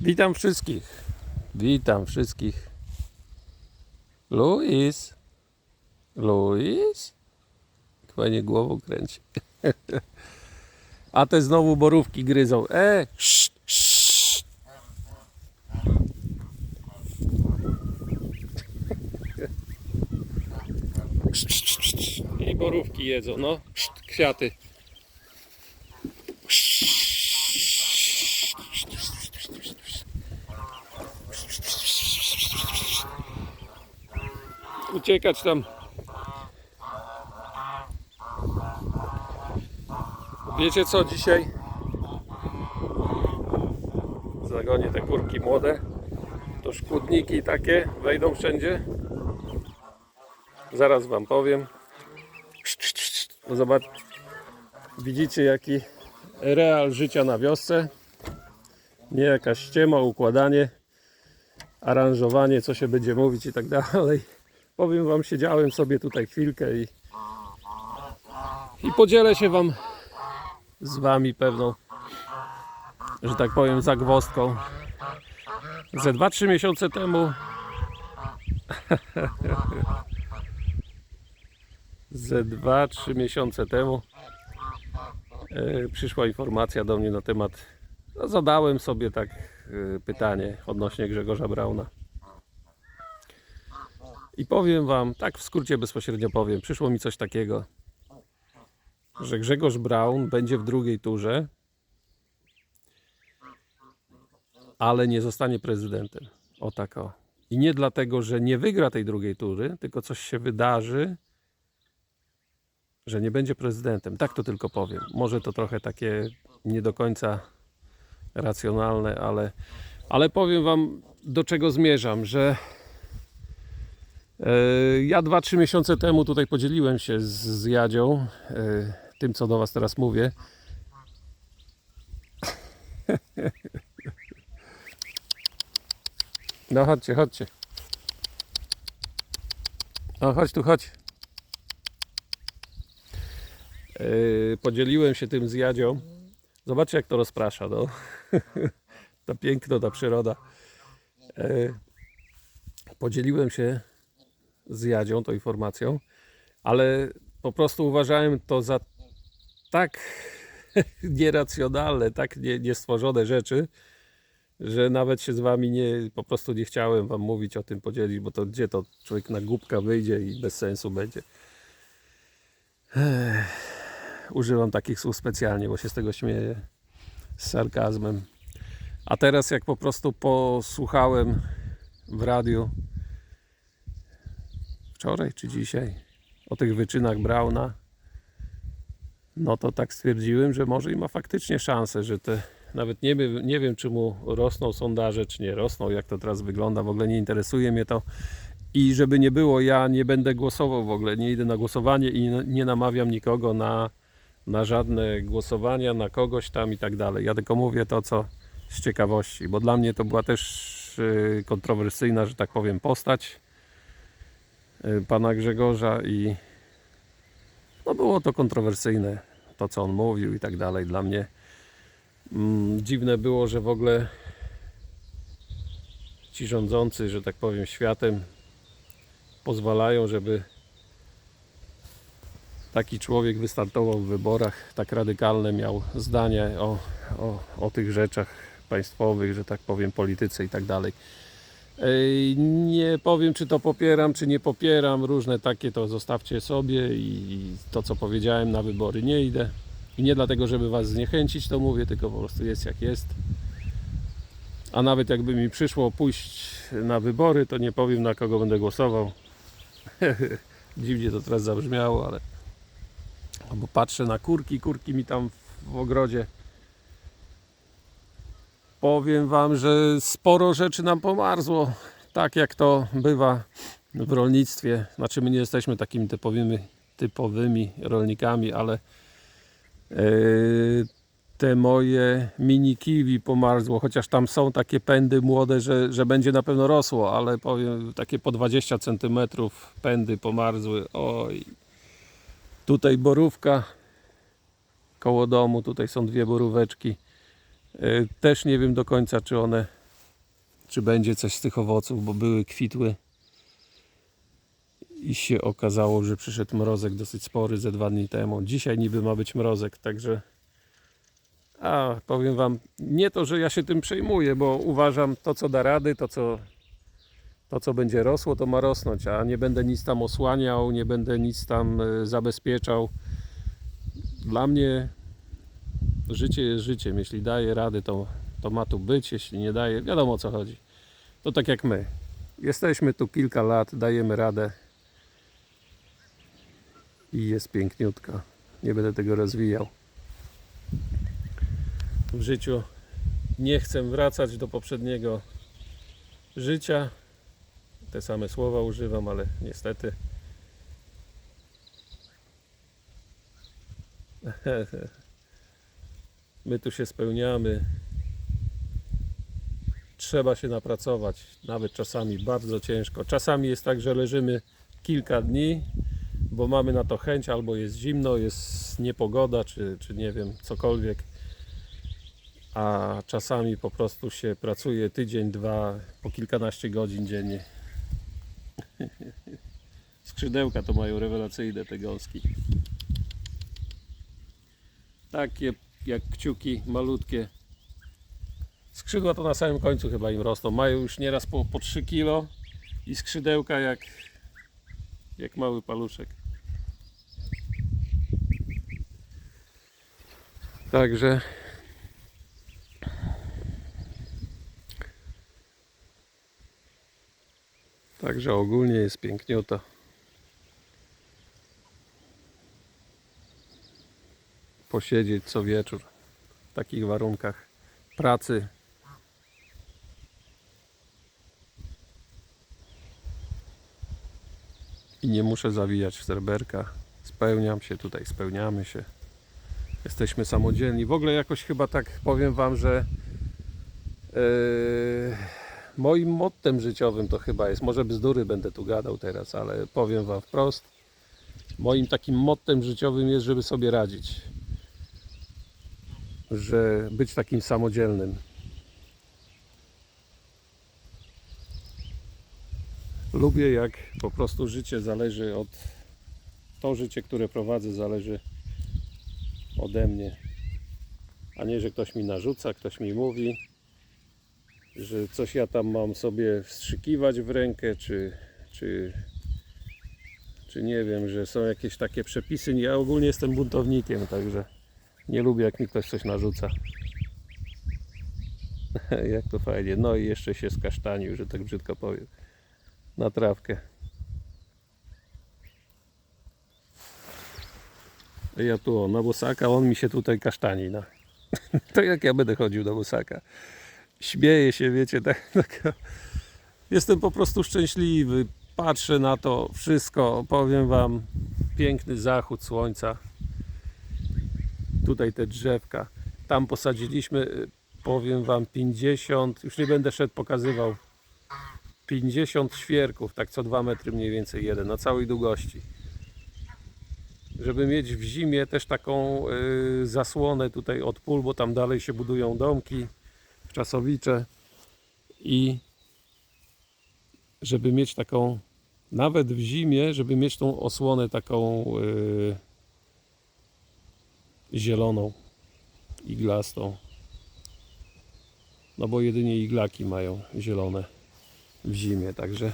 Witam wszystkich. Witam wszystkich. Luis. Luis? Fajnie głową kręci. A te znowu borówki gryzą. E! Szt. I borówki jedzą, no. Szt, Kwiaty. Uciekać tam. Wiecie co dzisiaj? Zagonię te kurki młode. To szkódniki takie wejdą wszędzie. Zaraz wam powiem. No Zobacz. Widzicie jaki real życia na wiosce. Nie jakaś ściema, układanie, aranżowanie, co się będzie mówić i tak dalej. Powiem wam, siedziałem sobie tutaj chwilkę i, i podzielę się wam z wami pewną, że tak powiem, zagwozdką. Ze 2-3 miesiące temu ze 2-3 miesiące temu e, przyszła informacja do mnie na temat no, zadałem sobie tak e, pytanie odnośnie Grzegorza Brauna. I powiem wam, tak w skrócie bezpośrednio powiem, przyszło mi coś takiego, że Grzegorz Braun będzie w drugiej turze, ale nie zostanie prezydentem. O tak o. I nie dlatego, że nie wygra tej drugiej tury, tylko coś się wydarzy, że nie będzie prezydentem. Tak to tylko powiem. Może to trochę takie nie do końca racjonalne, ale, ale powiem wam do czego zmierzam, że ja 2-3 miesiące temu tutaj podzieliłem się z, z Jadzią e, tym, co do was teraz mówię. No chodźcie, chodźcie. No chodź tu, chodź. Yy, podzieliłem się tym z Jadzią. Zobaczcie jak to rozprasza, no. to piękno, ta przyroda. Podzieliłem się z Jadzią tą informacją, ale po prostu uważałem to za tak nieracjonalne, tak nie, niestworzone rzeczy, że nawet się z wami nie, po prostu nie chciałem wam mówić o tym podzielić, bo to gdzie to człowiek na głupka wyjdzie i bez sensu będzie. Ech używam takich słów specjalnie, bo się z tego śmieję z sarkazmem. A teraz jak po prostu posłuchałem w radiu wczoraj czy dzisiaj o tych wyczynach Brauna, no to tak stwierdziłem, że może i ma faktycznie szansę, że te nawet nie, nie wiem czy mu rosną sondaże, czy nie rosną, jak to teraz wygląda, w ogóle nie interesuje mnie to. I żeby nie było, ja nie będę głosował w ogóle, nie idę na głosowanie i nie namawiam nikogo na, na żadne głosowania, na kogoś tam i tak dalej. Ja tylko mówię to, co z ciekawości, bo dla mnie to była też y, kontrowersyjna, że tak powiem, postać pana Grzegorza i no było to kontrowersyjne, to co on mówił i tak dalej. Dla mnie mm, dziwne było, że w ogóle ci rządzący, że tak powiem, światem pozwalają, żeby taki człowiek wystartował w wyborach, tak radykalne miał zdanie o, o, o tych rzeczach państwowych, że tak powiem, polityce i tak dalej. Nie powiem, czy to popieram, czy nie popieram. Różne takie to zostawcie sobie i to, co powiedziałem, na wybory nie idę. I nie dlatego, żeby was zniechęcić, to mówię, tylko po prostu jest jak jest. A nawet jakby mi przyszło pójść na wybory, to nie powiem, na kogo będę głosował. Dziwnie to teraz zabrzmiało, ale bo patrzę na kurki, kurki mi tam w ogrodzie. Powiem Wam, że sporo rzeczy nam pomarzło, tak jak to bywa w rolnictwie. Znaczy my nie jesteśmy takimi typowymi, typowymi rolnikami, ale yy, te moje mini kiwi pomarzło, chociaż tam są takie pędy młode, że, że będzie na pewno rosło, ale powiem takie po 20 cm pędy pomarzły. Oj, Tutaj borówka koło domu, tutaj są dwie boróweczki. Y, Też nie wiem do końca, czy one czy będzie coś z tych owoców, bo były kwitły i się okazało, że przyszedł mrozek dosyć spory ze dwa dni temu. Dzisiaj niby ma być mrozek, także a powiem wam, nie to, że ja się tym przejmuję, bo uważam to, co da rady, to co, to, co będzie rosło, to ma rosnąć, a nie będę nic tam osłaniał, nie będę nic tam e, zabezpieczał. Dla mnie życie jest życiem. Jeśli daje rady, to, to ma tu być, jeśli nie daje, wiadomo o co chodzi. To tak jak my. Jesteśmy tu kilka lat, dajemy radę i jest piękniutko. Nie będę tego rozwijał. W życiu nie chcę wracać do poprzedniego życia. Te same słowa używam, ale niestety. My tu się spełniamy. Trzeba się napracować, nawet czasami bardzo ciężko. Czasami jest tak, że leżymy kilka dni, bo mamy na to chęć, albo jest zimno, jest niepogoda, czy, czy nie wiem, cokolwiek. A czasami po prostu się pracuje tydzień, dwa, po kilkanaście godzin dziennie. Skrzydełka to mają rewelacyjne te gąski. Takie jak kciuki, malutkie. Skrzydła to na samym końcu chyba im rosną. Mają już nieraz po, po 3 kilo i skrzydełka jak, jak mały paluszek. Także Także ogólnie jest piękniuto. Posiedzieć co wieczór w takich warunkach pracy. I nie muszę zawijać w serberka. Spełniam się tutaj, spełniamy się. Jesteśmy samodzielni. W ogóle jakoś chyba tak powiem Wam, że yy, moim mottem życiowym to chyba jest, może bzdury będę tu gadał teraz, ale powiem Wam wprost. Moim takim mottem życiowym jest, żeby sobie radzić. Że być takim samodzielnym. Lubię jak po prostu życie zależy od to życie, które prowadzę zależy ode mnie. A nie, że ktoś mi narzuca, ktoś mi mówi, że coś ja tam mam sobie wstrzykiwać w rękę, czy, czy, czy nie wiem, że są jakieś takie przepisy. Ja ogólnie jestem buntownikiem, także nie lubię jak mi ktoś coś narzuca. jak to fajnie. No i jeszcze się skasztanił, że tak brzydko powiem. Na trawkę. Ja tu o, na bosaka, on mi się tutaj kasztani. No. to jak ja będę chodził do bosaka śmieję się, wiecie, tak, tak. Jestem po prostu szczęśliwy. Patrzę na to wszystko. Powiem Wam, piękny zachód słońca. Tutaj te drzewka. Tam posadziliśmy, y, powiem Wam, 50, już nie będę szedł pokazywał. 50 świerków, tak co 2 metry mniej więcej jeden, na całej długości. Żeby mieć w zimie też taką y, zasłonę tutaj od pól, bo tam dalej się budują domki czasowicze i żeby mieć taką nawet w zimie, żeby mieć tą osłonę taką yy, zieloną, iglastą. No bo jedynie iglaki mają zielone w zimie, także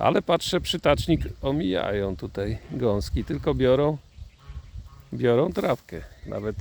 ale patrzę, przytacznik omijają tutaj gąski, tylko biorą biorą trawkę. Nawet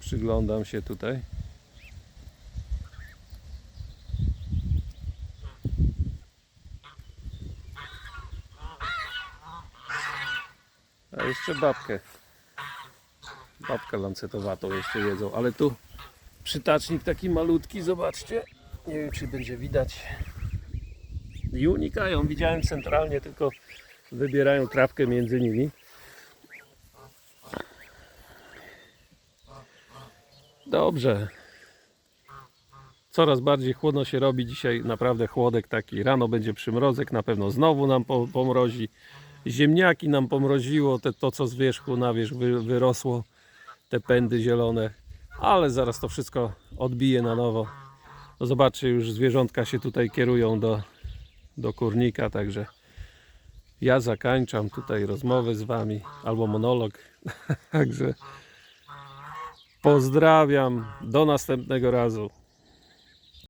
przyglądam się tutaj. Jeszcze babkę. Babkę lancetowatą jeszcze jedzą, ale tu przytacznik taki malutki, zobaczcie. Nie wiem czy będzie widać. I unikają, widziałem centralnie, tylko wybierają trawkę między nimi. Dobrze. Coraz bardziej chłodno się robi. Dzisiaj naprawdę chłodek taki. Rano będzie przymrozek, na pewno znowu nam po- pomrozi. Ziemniaki nam pomroziło, te, to co z wierzchu na wierzch wy, wyrosło. Te pędy zielone. ale zaraz to wszystko odbije na nowo. No zobaczcie, już zwierzątka się tutaj kierują do, do kurnika, także ja zakańczam tutaj rozmowy z wami, albo monolog. Także pozdrawiam, do następnego razu.